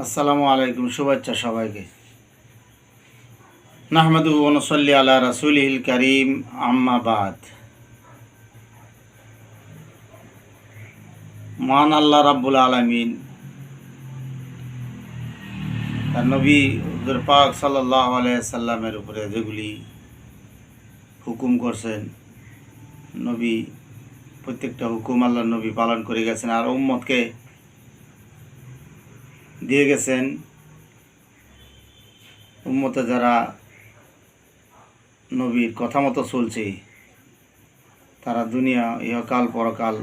আসসালামু আলাইকুম, শুভেচ্ছা সবাইকে। নাহমাদু ওনসল্লি আলা রাসুলিল করিম আম্মাবাদ মহান আল্লাহ রাব্বুল আলমিন, তার নবী পাক সাল্লাহ সাল্লামের উপরে যেগুলি হুকুম করছেন, নবী, প্রত্যেকটা হুকুম আল্লাহ নবী পালন করে গেছেন। আর উম্মতকে দিয়ে গেছেন। উম্মতে যারা নবীর কথা মতো চলছে, তারা দুনিয়া ইহকাল পরকাল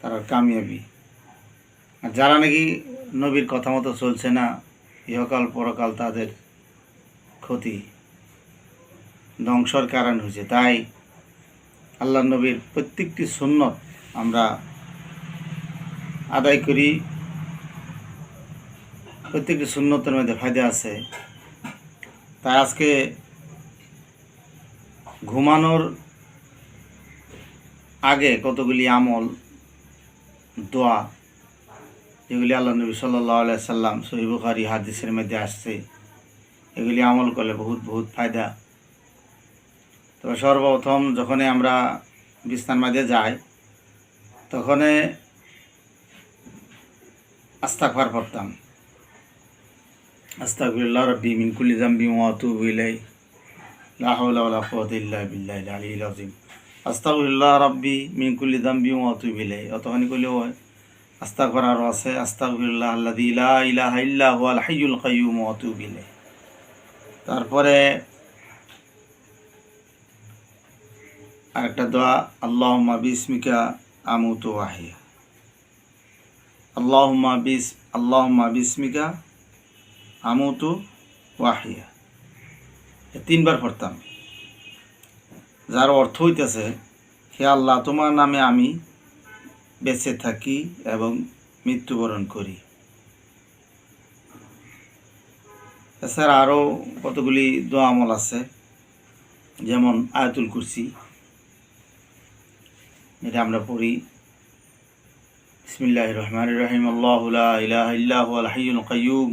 তারা কামিয়াবি। আর যারা নাকি নবীর কথা মতো চলছে না, ইহকাল পরকাল তাদের ক্ষতি, ধ্বংসর কারণ হয়েছে। তাই আল্লাহ নবীর প্রত্যেকটি সুন্নত আমরা আদায় করি। প্রত্যেকটি সুন্নতের মধ্যে ফায়দা আছে। তাই আজকে ঘুমানোর আগে কতগুলি আমল, দোয়া, যেগুলি আল্লাহ নবী সাল্লাহ সাল্লাম সহি বুখারি হাদিসের মধ্যে আসছে, এগুলি আমল করলে বহুত বহুত ফায়দা। তবে সর্বপ্রথম যখনই আমরা বিস্তার মাঝে যাই তখনে আস্তাকবার পড়তাম। আস্তাগফিরুল্লাহ রাব্বি মিন কুল্লি যামবি ওয়া আতুবু ইলাইহি লা হাওলা ওয়ালা কুওয়াতা ইল্লা বিল্লাহিল আলিয়্যিল আযীম আস্তাগফিরুল্লাহ রাব্বি মিন কুল্লি যামবি ওয়া আতুবু ইলাইহি অতখানি কইলে হয় আস্তাগফার আরও আছে আস্তাগফিরুল্লাহ আল্লাযী লা ইলাহা ইল্লা হুয়াল হাইয়ুল কাইয়্যুম ওয়া আতুবু ইলাইহি তারপরে আরেকটা দোয়া আল্লাহুম্মা বিসমিকা আমুতু ওয়া আহইয়া আল্লাহুম্মা বিস আল্লাহুম্মা বিসমিকা আমুতু ওয়াহিয়া। তিনবার পড়তাম। যার অর্থ হইতেছে, হে আল্লাহ, তোমার নামে আমি বেঁচে থাকি এবং মৃত্যুবরণ করি। এছাড়া আরও কতগুলি দোয়া আমল আছে, যেমন আয়াতুল কুরসি, এটা আমরা পড়ি। বিসমিল্লাহ রহমান রহিম। আল্লাহ ইলাহ ইল্লাহ আল কাইয়ুম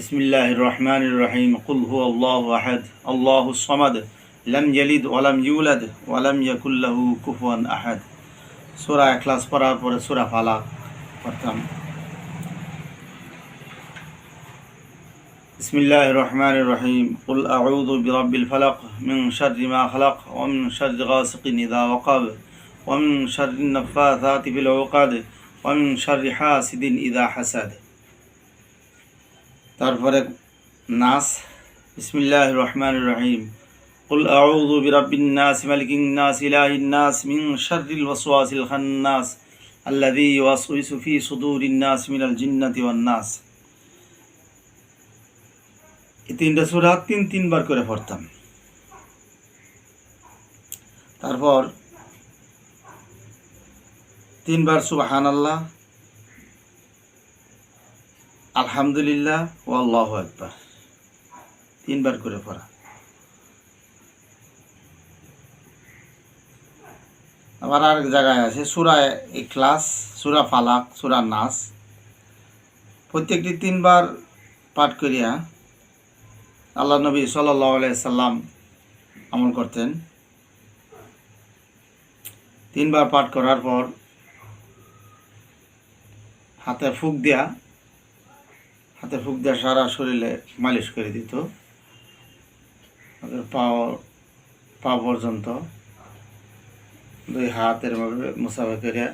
بسم الله الرحمن الرحيم قل هو الله أحد الله الصمد لم يلد ولم يولد ولم يكن له كفوا أحد سورة إخلاص পড়ার পরে সূরা ফালাক পড়তাম بسم الله الرحمن الرحيم قل أعوذ برب الفلق من شر ما خلق ومن شر غاسق إذا وقب ومن شر النفاثات في العقد ومن شر حاسد إذا حسد তারপরে নাস বিসমিল্লাহ রহমান রহিম قل أعوذ برب الناس ملك الناس إله الناس من شر الوسواس الخناس الذي يوسوس في صدور الناس من الجنة والناس এই তিনটা সুরা তিন তিনবার করে পড়তাম তারপর তিনবার সুবাহান আল্লাহ আলহামদুলিল্লাহ ও আল্লাহ একবার তিনবার করে পড়া। আবার আরেক জায়গায় আছে, সুরা ইখলাস, সুরা ফালাক, সুরা নাস। প্রত্যেকটি তিনবার পাঠ করিয়া আল্লাহ নবী সাল্লাম আমল করতেন। তিনবার পাঠ করার পর হাতে ফুক দেয়া হাতে ফুক দেওয়া সারা শরীরে মালিশ করে দিত। পা পা পর্যন্ত দুই হাতের ভাবে মুসাফা করে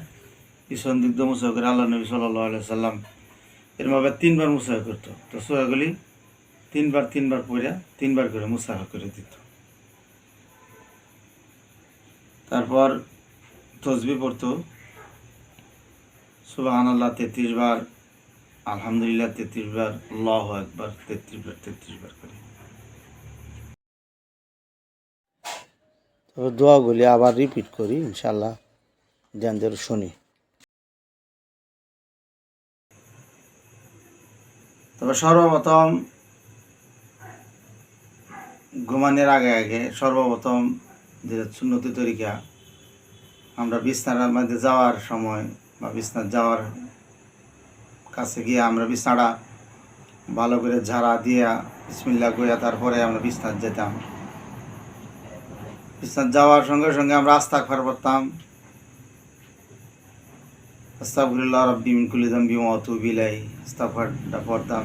পিছন দিক দিয়ে মুসাফা করে আল্লাহ নবী সাল্লাহ সাল্লাম এরভাবে তিনবার মুসাফা করতো। তো সোয়াগুলি তিনবার তিনবার পড়ে তিনবার করে মুসাফা করে দিত। তারপর তসবি পড়তো। সুবাহান আল্লাহ তেত্রিশ বার আলহামদুলিল্লাহ তেত্রিশ বার আল্লাহ একবার তেত্রিশ বার তেত্রিশ বার করে। তবে দোয়াগুলি আবার রিপিট করি ইনশাল্লাহ জ্ঞানদের শুনি। তবে সর্বপ্রথম ঘুমানোর আগে আগে সর্বপ্রথম যে সুন্নতি তরিকা আমরা বিছনার মধ্যে যাওয়ার সময় বা বিছনার যাওয়ার কাছে গিয়ে আমরা বিছনাটা ভালো করে ঝাড়া দিয়া বিসমিল্লা গইয়া তারপরে আমরা বিছনার যেতাম। বিছনার যাওয়ার সঙ্গে সঙ্গে আমরা আস্তা খার করতাম। আস্তাফুল্লাহ রব্বি মিন যামবি ওয়া আতুবু ইলাইহি। পড়তাম।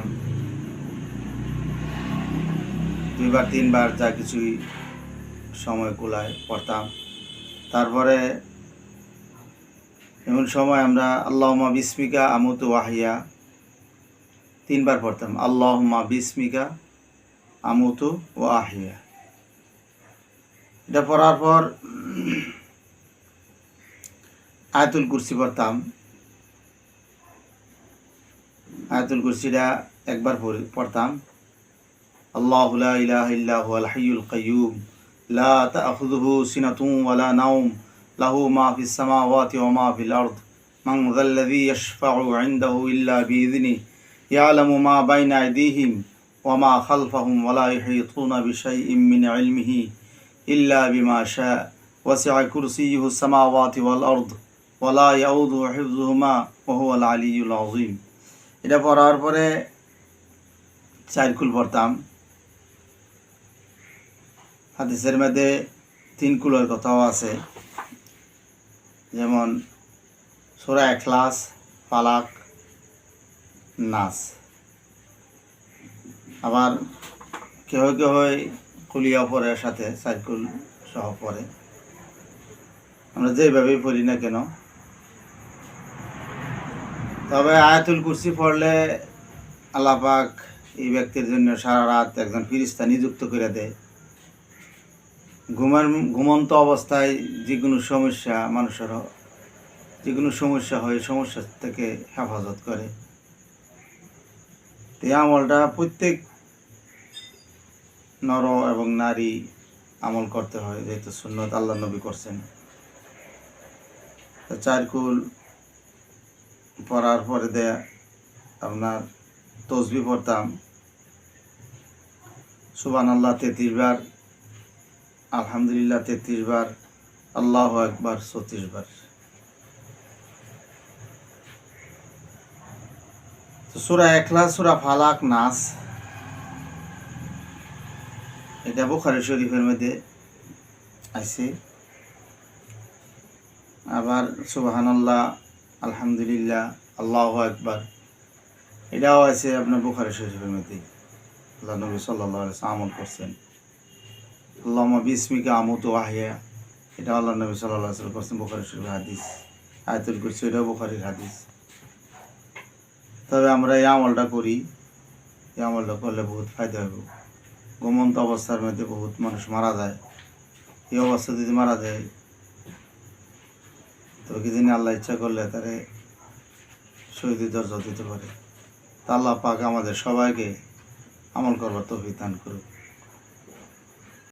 দুইবার তিনবার যা কিছুই সময় কুলায় পড়তাম। তারপরে এমন সময় আমরা আল্লাহমা বিস্মিকা আমত ওয়াহিয়া তিনবার পড়তাম আল্লাহমা বিস্মিকা আমত ও আহিয়া এটা পড়ার পর আয়াতুল কুরসি পড়তাম। আয়াতুল কুরসিটা একবার পড়ি- পড়তাম। আল্লাহ ইলাহা ইল্লা হুয়াল হাইয়ুল কাইয়্যুম লা তাখুযুহু সিনাতুন له ما في السماوات وما في الأرض. من ذا الذي يشفع عنده إلا بإذنه يعلم ما بين أيديهم وما خلفهم ولا يحيطون بشيء من علمه إلا بما شاء. وسع كرسيه السماوات والأرض ولا يعود حفظهما وهو العلي العظيم. এটা পড়ার পরে চারকুল পড়তাম। হাদিসের মধ্যে তিন কুলের কথাও আছে। যেমন সোরা এখলাস ফালাক, নাস। আবার কেহ কেহ কুলিয়া পরে সাথে সাইকুল সহ পরে। আমরা যেভাবেই পড়ি না কেন। তবে আয়াতুল কুরসি পড়লে আল্লাপাক এই ব্যক্তির জন্য সারা রাত একজন ফিরিস্তা নিযুক্ত করে দেয়। ঘুমের, ঘুমন্ত অবস্থায় যে কোনো সমস্যা মানুষের যে কোনো সমস্যা হয়, সমস্যা থেকে হেফাজত করে। এই আমলটা প্রত্যেক নর এবং নারী আমল করতে হয়, যেহেতু সুন্নত আল্লাহ নবী করছেন। চারকুল পড়ার পরে দেয়া আপনার তসবি পড়তাম। সুবান আল্লাহ তেত্রিশ বার আলহামদুলিল্লাহ তেত্রিশ বার, আল্লাহ একবার ছত্রিশ বার। তো সুরা একলা সুরা ফালাক, নাস, এটা বুখারি শরীফের মধ্যে আছে। আবার সুবাহান আল্লাহ আলহামদুলিল্লাহ, আল্লাহ একবার এটাও আছে আপনার বুখারি শরীফের মধ্যে। আল্লাহ নবী সাল্লাহ আমল করছেন। আল্লাহমা বিস্মিকা আমত আহিয়া এটা আল্লাহ নবী সাল্লাহ সাল্লাম করছেন বুখারি শরীফ হাদিস। আয়তুল করছি, এটাও বুখারির হাদিস। তবে আমরা এই আমলটা করি। এই আমলটা করলে বহুত ফায়দা হবে। ঘুমন্ত অবস্থার মধ্যে বহুত মানুষ মারা যায়। এই অবস্থা যদি মারা যায় তো কি দিনে আল্লাহ ইচ্ছা করলে তারে শহীদের দরজা দিতে পারে। তা আল্লাহ পাক আমাদের সবাইকে আমল করবার তৌফিক দান করুক।